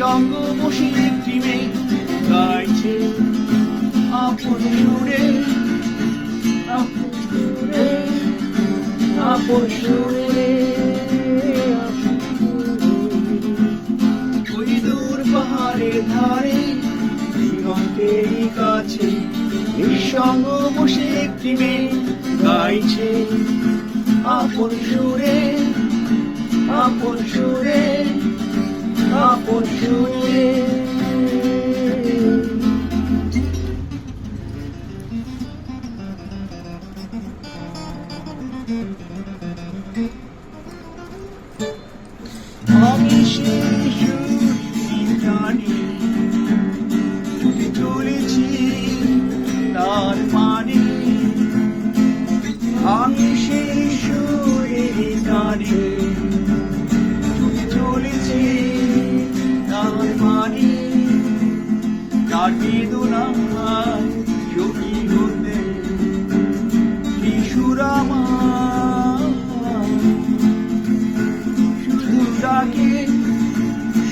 বসে একটি মেয়ে গাইছে আপন সুরে আপন সুরে, আপন ওই দূর পাহাড়ের ধারে দিগন্তের কাছে নিঃসঙ্গ বসে একটি মেয়ে গাইছে আপন সুরে আপন সুরে। আপন সুরে আমি বেদনায় সখী হতে শিশুরামা শুধু ডাকে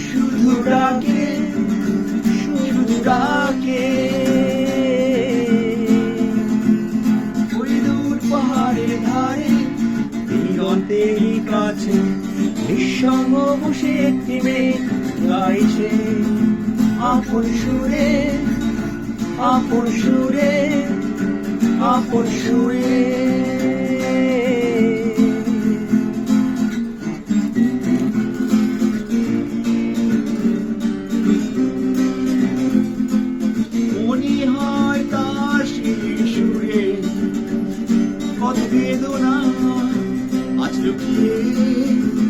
শুধু ডাকে শুধু ডাকে ওই দূর পাহাড়ের কাছে নিঃসঙ্গ বসে একটি গাইছে। আপন সুরে আপন সুরে আপন সুরে। কত বেদনা আজ লুকিয়ে।